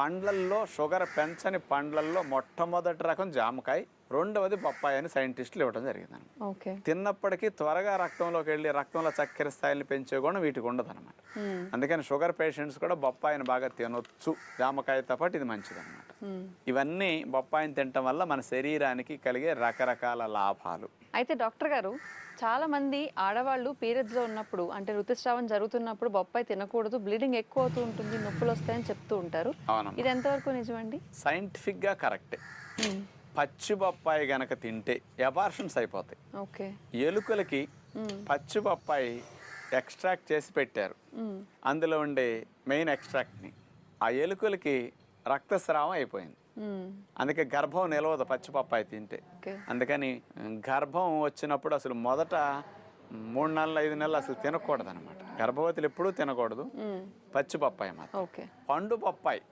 పండ్లల్లో షుగర్ పెంచని పండ్లల్లో మొట్టమొదటి రకం జామకాయ. రెండవది బొప్పాయి అని సైంటిస్టులు ఇవ్వడం జరిగింది ఓకే. తిన్నప్పటికీ త్వరగా రక్తంలోకి వెళ్ళి రక్తంలో చక్కెర స్థాయిని పెంచే గుణం వీటికి ఉండదు అనమాట. అందుకని షుగర్ పేషెంట్స్ కూడా బొప్పాయిని బాగా తినొచ్చు. జామకాయతో పాటు ఇది మంచిది అనమాట. ఇవన్నీ బొప్పాయిని తినటం వల్ల మన శరీరానికి కలిగే రకరకాల లాభాలు. అయితే డాక్టర్ గారు చాలా మంది ఆడవాళ్ళు periods లో ఉన్నప్పుడు అంటే ఋతుస్రావం జరుగుతున్నప్పుడు బొప్పాయి తినకూడదు బ్లీడింగ్ ఎక్కువ అవుతూ ఉంటుంది నొప్పులు వస్తాయని చెప్తూ ఉంటారు. ఇది ఎంతవరకు నిజమండి? సైంటిఫిక్గా కరెక్టే. పచ్చి బొప్పాయి గనక తింటే ఎబార్షన్స్ అయిపోతాయి. ఓకే. ఎలుకలకి. పచ్చి బొప్పాయి ఎక్స్ట్రాక్ట్ చేసి పెట్టారు. అందులో ఉండే మెయిన్ ఎక్స్ట్రాక్ట్ని ఆ ఎలుకలకి రక్తస్రావం అయిపోయింది. అందుకే గర్భం నిలవదు పచ్చి బొప్పాయి తింటే. అందుకని గర్భం వచ్చినప్పుడు అసలు మొదట మూడు నెలలు ఐదు నెలలు అసలు తినకూడదు అనమాట గర్భవతులు ఎప్పుడూ తినకూడదు. పచ్చి బొప్పాయి మాత్రం. ఓకే. పండు బొప్పాయి.